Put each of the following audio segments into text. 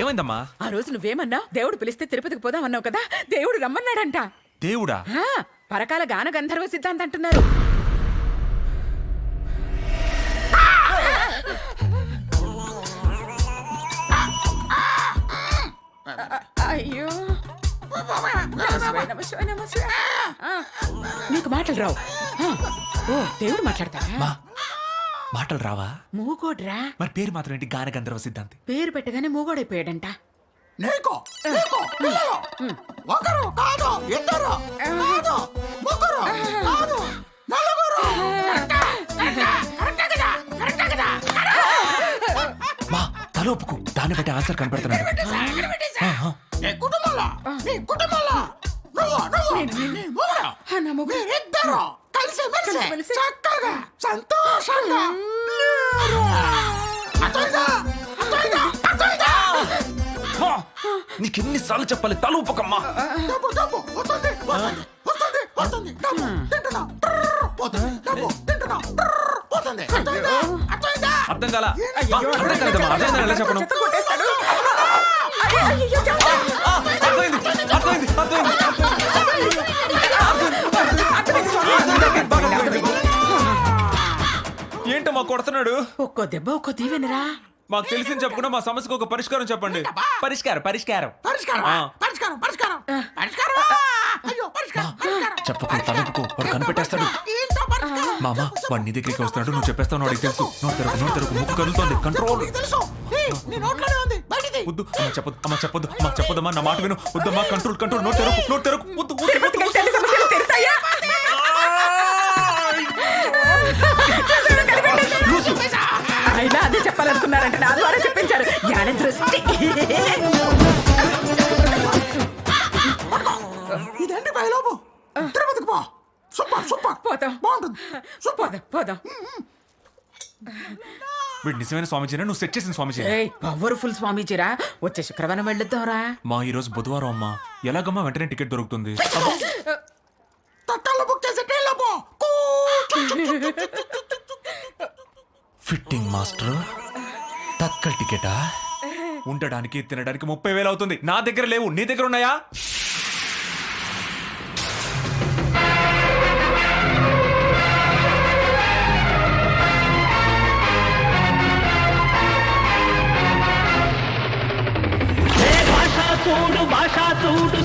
ఏమైందమ్మా? ఆ రోజు నువ్వేమన్నా దేవుడు పిలిస్తే తిరుపతికి పోదాం అన్నావు కదా దేవుడు రమ్మన్నాడంట. దేవుడా? పరకాల గాన గంధర్వ సిద్ధాంత అంటున్నారు. అయ్యో. నీకు మాటలు రావు. ఓ దేవుడు మాట్లాడతాడా? మా మాటలు రావా? మూగోడ్రా. మరి పేరు మాత్రం ఏంటి? గాన గంధర్వ సిద్ధాంతి. పేరు పెట్టగానే మూగోడైపోయాడంట. నీకు నీకు పిల్లలు ఒకరు కాదు ఇద్దరు. కాదు ముగ్గురు. కాదు నలుగురు. మా తలోపుకు దాన్ని బట్టి ఆన్సర్ కనపెడుతున్నాడు. నీ కుటుంబంలో నీ కుటుంబంలో. నువ్వు నువ్వు. నీ మొగుడు ఆ, నా మొగుడు. మీరిద్దరు కలిసి మెలిసి కలిసిమెలిసి. చక్కగా సంతోషంగా Roxana! నీకెన్నిసార్లు చెప్పాలి? తల ఊపకమ్మా అర్థం కాల? అర్థం కాలేదమ్మా. అర్థం కాదు ఎలా చెప్పను అర్థమైంది. అర్థమైంది. అర్థమైంది. కొడుతున్నాడు. ఒక్కో దెబ్బ ఒక్కో దీవెనరా మాకు తెలిసింది చెప్పకుండా మా సమస్యకు ఒక పరిష్కారం చెప్పండి. పరిష్కారం పరిష్కారం. పరిష్కారం. పరిష్కారం. పరిష్కారం పరిష్కారం అయ్యో పరిష్కారం పరిష్కారం. చెప్పకు తలపుకు వాడు కనిపెట్టేస్తాడు. ఏంటో పరిష్కారం? మామ వాడు నీ దగ్గరికి వస్తున్నాడు నువ్వు చెప్పేస్తావు వాడికి తెలుసు. నోట్ తెరకు నోట్ తెరకు ముక్కు కదులుతోంది కంట్రోల్ వద్దు అమ్మ చెప్పొద్దు అమ్మ చెప్పొద్దు అమ్మ చెప్పొద్దమ్మా నా మాట విను. వద్దమ్మా కంట్రోల్ కంట్రోల్ నోట్ తెరకు నోట్ తెరకు వద్దు. చేయించారంట నా ద్వారా చెప్పించారు. జ్ఞాన దృష్టి. ఇదేంటి బయలోపు తిరుపతికి పో. Super super. పోతాం. బాగుంటుంది. సూపర్. పోదాం వీడు నిజమైన స్వామిజీనా? నువ్వు సెట్ చేసిన స్వామిజీ పవర్ఫుల్ స్వామిజీరా. వచ్చే శుక్రవారం వెళ్ళొద్దాంరా. మా ఈ రోజు బుధవారం అమ్మా. ఎలాగమ్మా వెంటనే టికెట్ దొరుకుతుంది? Fitting master? తక్కల్ టికెటా? ఉండడానికి తినడానికి ముప్పై వేలు అవుతుంది. నా దగ్గర లేవు. నీ దగ్గర ఉన్నాయా?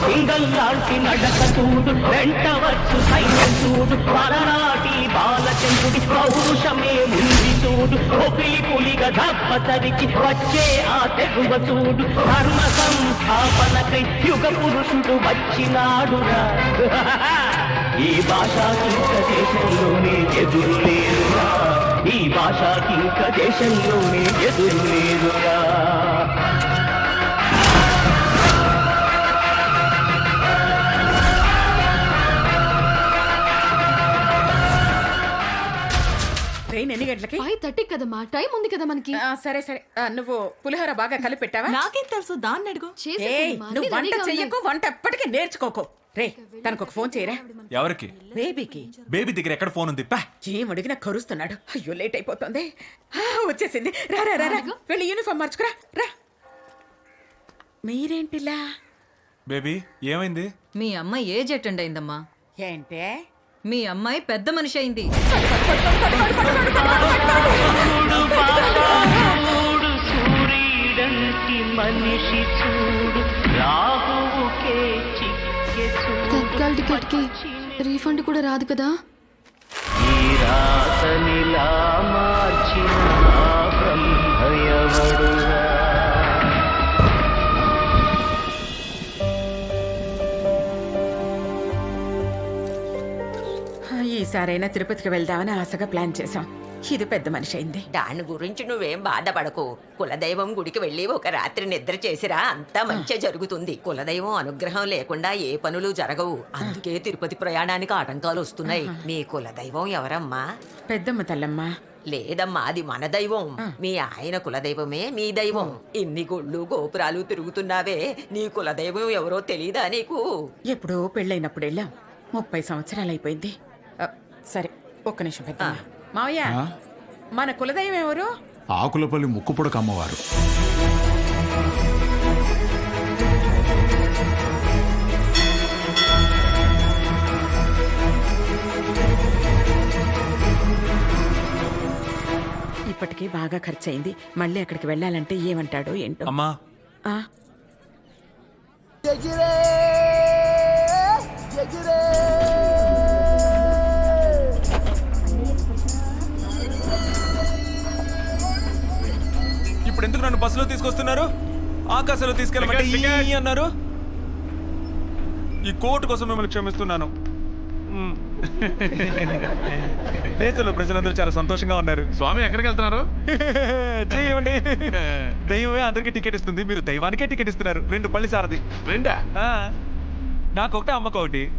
సింగల్ లాంటి నడక చూడు వెంట వచ్చు సైన్యం చూడు పలనాటి బాలచంద్రుడి పౌరుషమే ఉంది చూడు ఒపిలి పులిగా దప్పతరికి వచ్చే ఆ తెగువ చూడు ధర్మ సంస్థాపనకై యుగ పురుషుడు వచ్చినాడురా ఈ భాషా కింక దేశంలోనే ఎదురు లేదురా ఈ భాషా కింక దేశంలోనే ఎదురు లేదురా ట్రైన్ ఎన్ని గంటలకి? ఫైవ్ థర్టీ కదమ్మా. టైం ఉంది కదా మనకి. ఆ, సరే సరే. ఆ, నువ్వు పులిహోర బాగా కలిపి పెట్టావా నాకేం తెలుసు దాన్ని అడుగు. ఏయ్ చేసేసానమ్మా, నువ్వు వంట రెడీగా ఉన్నాయి. చెయ్యకు వంట ఎప్పటికీ నేర్చుకోకు. రే తనకు ఒక ఫోన్ చేయరా? ఎవరికి? బేబీకి. బేబీ దగ్గర ఎక్కడ ఫోన్ ఉంది? పా. ఏం అడిగినా కరుస్తున్నాడు. అయ్యో లేట్ అయిపోతుంది. ఆ, వచ్చేసింది. రా రా రా రా. వెళ్ళి యూనిఫామ్ మార్చుకురా. రా. మీరేంటిలా? బేబీ ఏమైంది? మీ అమ్మాయి ఏజ్ అటెండ్ అయిందమ్మా. ఏంటే? మీ అమ్మాయి పెద్ద మనిషి అయింది. మనిషి చూడు. రాహువుకే తత్కాల్ టికెట్కి రీఫండ్ కూడా రాదు కదా? ఈ రాతనిలా మార్చిన ఈసారైనా తిరుపతికి వెళ్దామని ఆశగా ప్లాన్ చేశాం. ఇది పెద్ద మనిషి అయింది దాని గురించి నువ్వేం బాధపడకు. కులదైవం గుడికి వెళ్ళి ఒక రాత్రి నిద్ర చేసిరా అంతా మంచి జరుగుతుంది. కులదైవం అనుగ్రహం లేకుండా ఏ పనులు జరగవు. అందుకే తిరుపతి ప్రయాణానికి ఆటంకాలు వస్తున్నాయి. మీ కులదైవం ఎవరమ్మా? పెద్దమ్మ తల్లమ్మ. లేదమ్మా అది మన దైవం. మీ ఆయన కులదైవమే మీ దైవం. ఇన్ని గుళ్ళు గోపురాలు తిరుగుతున్నావే. నీ కులదైవం ఎవరో తెలీదా నీకు? ఎప్పుడో పెళ్ళైనప్పుడు వెళ్ళాం. ముప్పై సంవత్సరాలు అయిపోయింది ఒక్క నిమిషం పెద్దమ్మ. మావయ్య మన కులదైవం ఎవరు? ఆకులపల్లి ముక్కుపుడక అమ్మవారు. ఇప్పటికే బాగా ఖర్చయింది. మళ్ళీ అక్కడికి వెళ్ళాలంటే ఏమంటాడో ఏంటో. అమ్మా. ఆ, ఇప్పుడు ఎందుకు నన్ను బస్సులో తీసుకొస్తున్నారు? ఆకాశంలో తీసుకెళ్ళమంటే ఈ అన్నారు? ఈ కోర్టు కోసం మిమ్మల్ని క్షమిస్తున్నాను. దేశంలో ప్రజలందరూ చాలా సంతోషంగా ఉన్నారు. స్వామి ఎక్కడికి వెళ్తున్నారు? చెయ్యండి దైవమే అందరికీ టికెట్ ఇస్తుంది. మీరు దైవానికే టికెట్ ఇస్తున్నారు. రెండు పల్లి సారది. రెండా? ఆ, నాకొకటి అమ్మకు ఒకటి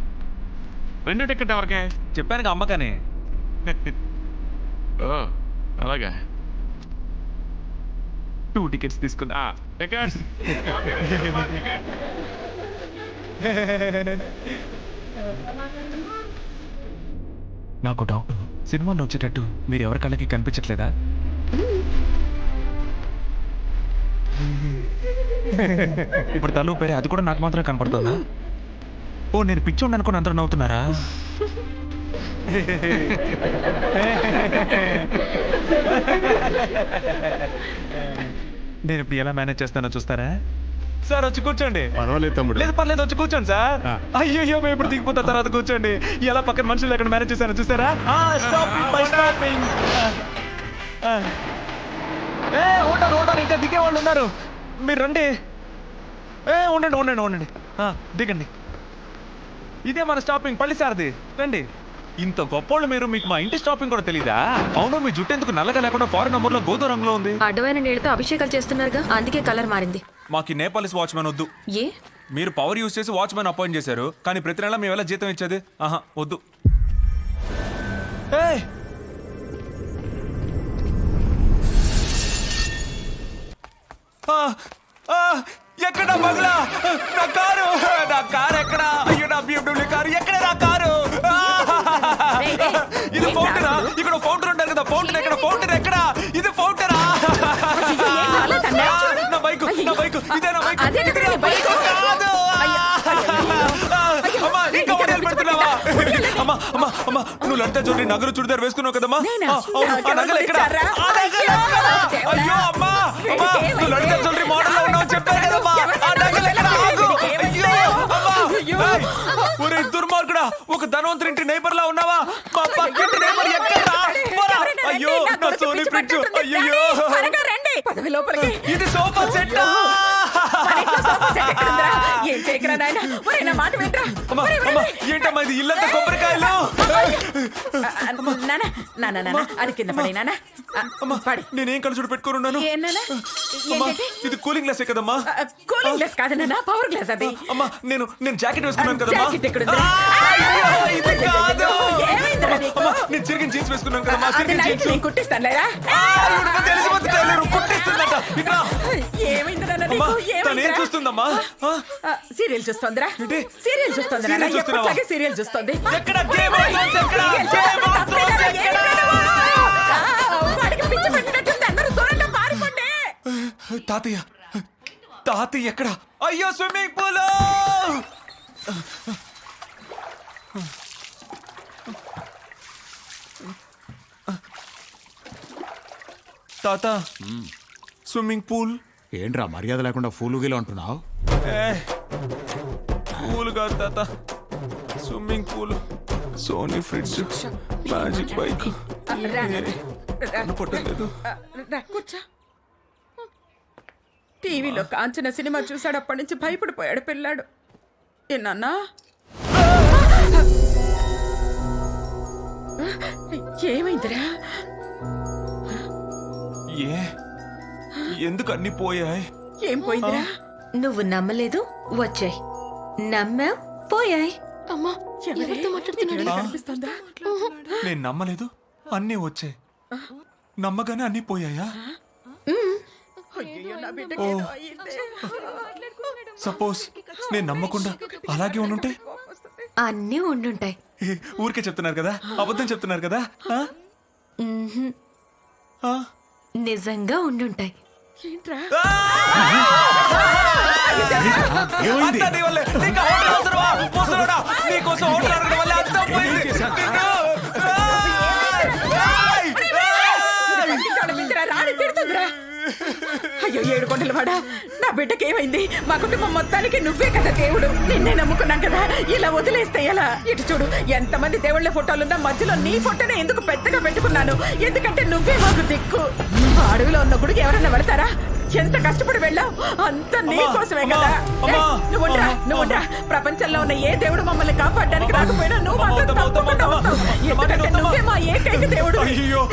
రెండు టికెట్ ఎవరికే? చెప్పాను అమ్మకనే. ఓ అలాగా. టూ టికెట్స్ తీసుకుందా టికెట్స్? నాకు డౌట్ సినిమాలో వచ్చేటట్టు మీరు ఎవరి కళ్ళకి కనిపించట్లేదా? ఇప్పుడు తల ఊపారు అది కూడా నాకు మాత్రమే కనపడుతుందా? ఓ నేను పిచ్చోండి అనుకుని అందరూ నవ్వుతున్నారా? నేను ఇప్పుడు ఎలా మేనేజ్ చేస్తానో చూస్తారా? సార్ వచ్చి కూర్చోండి. పర్వాలేదు తమ్ముడు. లేదు పర్లేదు వచ్చి కూర్చోండి సార్. అయ్యో మేము ఇప్పుడు దిగిపోతా తర్వాత కూర్చోండి. ఎలా పక్కన మనుషులు ఎక్కడ మేనేజ్ చేశాను చూసారా స్టాపింగ్ బై స్టాపింగ్ ఏ ఉంటారు ఉంటారు ఇంకా దిగే వాళ్ళు ఉన్నారు. మీరు రండి. ఏ ఉండండి ఉండండి ఉండండి. దిగండి. ఇదే మన స్టాపింగ్ పల్లి సారది. రండి. ఇంత గొప్పోళ్ళు మీరు మీకు మా ఇంటి స్టాపింగ్ కూడా తెలీదా? అవును మీ జుట్టు ఎందుకు నల్లగా లేకుండా ఫారెన్ నంబర్లో గోధుమ రంగులో ఉంది? అడ్డమైన నీళ్ళతో అభిషేకాలు చేస్తున్నారుగా అందుకే కలర్ మారింది. మాకు నేపాలిస్ వాచ్మెన్ వద్దు. ఏ? మీరు పవర్ యూస్ చేసి వాచ్మెన్ అపాయింట్ చేశారు. కానీ ప్రతి నెల మేము ఎలా జీతం ఇచ్చేది? ఆహా వద్దు. ఏయ్! ఆ, ఆ, ఎక్కడ బంగ్లా? నా కారు నా కారు ఎక్కడ? అయ్యో నా బిఎండబ్ల్యూ కారు ఎక్కడ నా కారు! ఇది ఫౌంటనా ఇక్కడ ఫౌంటన్ ఉంటారు కదా ఫౌంటన్ ఎక్కడ? ఫౌంటన్ ఎక్కడ? ఇది ఫౌంటనా? నా బైక్ నా బైక్ ఇదే నా బైక్. అదే ఇది నా బైక్ కాదు. అమ్మా ఇంకా ఒడియాలు పెడుతున్నావా? అమ్మా అమ్మా అమ్మా నువ్వు లంట చూడండి నగరు చుడిదారు వేసుకున్నావు కదమ్మా? ఆ, నగలు ఎక్కడ? ఆ నగలు. అయ్యో అమ్మా అమ్మా? నువ్వు లంట జ్యువెలరీ మోడల్లో ఉన్నావు చెప్పాను కదమ్మా. ఆ నగలు ఎక్కడ? దుర్మార్గుడా ఒక ధనవంతుడి ఇంటి నైబర్ లా ఉన్నావా? మా పక్కింటి నైబర్ ఎక్కడ? పోరా. అయ్యో నా సోనీ ఫ్రిడ్జ్. అయ్యో త్వరగా రండి. పదవి లోపలికి. ఇది సోఫా సెట్ మన ఇంట్లో సోఫా సెట్ ఎక్కడుందిరా? ఏం చేయకరా నాయన? ఒరే నా మాట వింటరా? అమ్మా అమ్మా ఏంటమ్మా ఇది ఇల్లంతా కొబ్బరికాయలు? నాన్న నాన్న నాన్న అది కింద పడి నాన్న అమ్మా పడి. నేనేం కలుసుడు పెట్టుకుని ఉన్నాను? ఏ నాన్న అమ్మా ఏంటంటే ఇది కూలింగ్ గ్లాసే కదమ్మా? కూలింగ్ గ్లాస్ కాదు నాన్న పవర్ గ్లాస్ అది. అమ్మా నేను నేను జాకెట్ వేసుకున్నాను కదమ్మా? జాకెట్? ఆ, అయ్యో, ఇది కాదు ఏమైందిరా నీకు? అమ్మా, నేను చిరిగిన జీన్స్ వేసుకున్నాను కదమ్మా అది చిరిగిన నైట్ జీన్స్. నేను కుట్టిస్తానులేరా తెలిసిపోతే టైలర్ కుట్టిస్తుందట. ఇక్కడ ఏమైంది నాన్న అమ్మా నీకు తను ఏం ఏమైందిరా? చూస్తుందమ్మా? ఆ, ఆ, సీరియల్ చూస్తోందిరా. ఏంటి? సీరియల్ చూస్తోంది నాన్న సీరియల్ చూస్తున్నావా? ఎప్పటిలాగే సీరియల్ చూస్తోంది. ఎక్కడ? థ్రోన్స్ ఎక్కడ? సీరియల్. ఎక్కడ? ఆ, వాడికి పిచ్చి పట్టినట్టుంది. అందరూ దూరంగా పారిపోండి. తాతయ్య. తాతయ్య ఎక్కడ? అయ్యో స్విమ్మింగ్ పూల్ తాత స్విమ్మింగ్ పూల్. ఏంట్రా మర్యాద లేకుండా ఫూలు గీలు అంటున్నావు? పూల్ కాదు తాత swimming pool. Sony fridge magic bike. పట్టలేదు. టీవీలో కాంచన సినిమా చూసాడు అప్పటి నుంచి భయపడిపోయాడు పిల్లాడు. ఏనన్నా ఏమైందిరా? ఏ? ఎందుకు అన్ని పోయాయి? ఏం పోయిందిరా? నువ్వు నమ్మలేదు? వచ్చాయి. నమ్మావు? పోయాయి. అమ్మా ఎవరితో మాట్లాడుతున్నాడు? కనిపిస్తుందా నేను నమ్మలేదు. అన్నీ వచ్చాయి. నమ్మగానే అన్నీ పోయాయా. సపోజ్ నేను నమ్మకుండా అలాగే ఉండుంటే అన్నీ ఉండుంటాయి ఊరికే చెప్తున్నారు కదా అబద్ధం చెప్తున్నారు కదా ఆ? ఆ? నిజంగా ఉండుంటాయి ఏంట్రా ఆ! ఏమైంది అంతా నీ వల్లే. నీకు హోటల్ అవసరమా? ముసలోడా, నీకోసం హోటల్ అడగడం వల్ల అంతా పోయింది. అయ్యో ఏడు కొండల వాడా? నా బిడ్డకి ఏమైంది? మా కుటుంబం మొత్తానికి నువ్వే కదా దేవుడు. నిన్నే నమ్ముకున్నాం కదా. ఇలా వదిలేస్తే ఎలా? ఇటు చూడు ఎంతమంది దేవుళ్ళ ఫోటోలున్నా మధ్యలో నీ ఫోటోనే ఎందుకు పెద్దగా పెట్టుకున్నాను? ఎందుకంటే నువ్వే మాకు దిక్కు. అడవిలో ఉన్న గుడికి ఎవరన్నా వెళ్తారా? ఎంత కష్టపడి వెళ్ళావు? అంత నీ కోసమే కదా. అమ్మా, ఏయ్, నువ్వు ఉండరా అమ్మా, నువ్వు ఉండరా. ప్రపంచంలో ఉన్న ఏ దేవుడు మమ్మల్ని కాపాడడానికి రాకపోయినా నువ్వు మాత్రం తప్పకుండా వస్తావు. ఎందుకంటే. నువ్వే మా ఏకైక దేవుడు. అయ్యో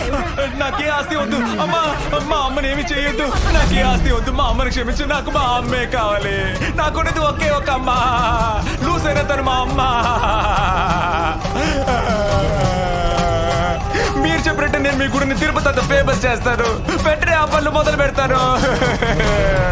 నాకే ఆస్తి వద్దు. అమ్మా. అమ్మా అమ్మని ఏమి చేయొద్దు. నాకే ఆస్తి వద్దు. మా అమ్మని క్షమించు. నాకు మా అమ్మే కావాలి. నాకున్నది ఒకే ఒక అమ్మ. లూస్ అయిన తను మా అమ్మ. చెప్పినట్టు నేను మీ గుడిని తిరుపతి అంత ఫేమస్ చేస్తాను. వెంటనే ఆ పనులు మొదలు పెడతాను.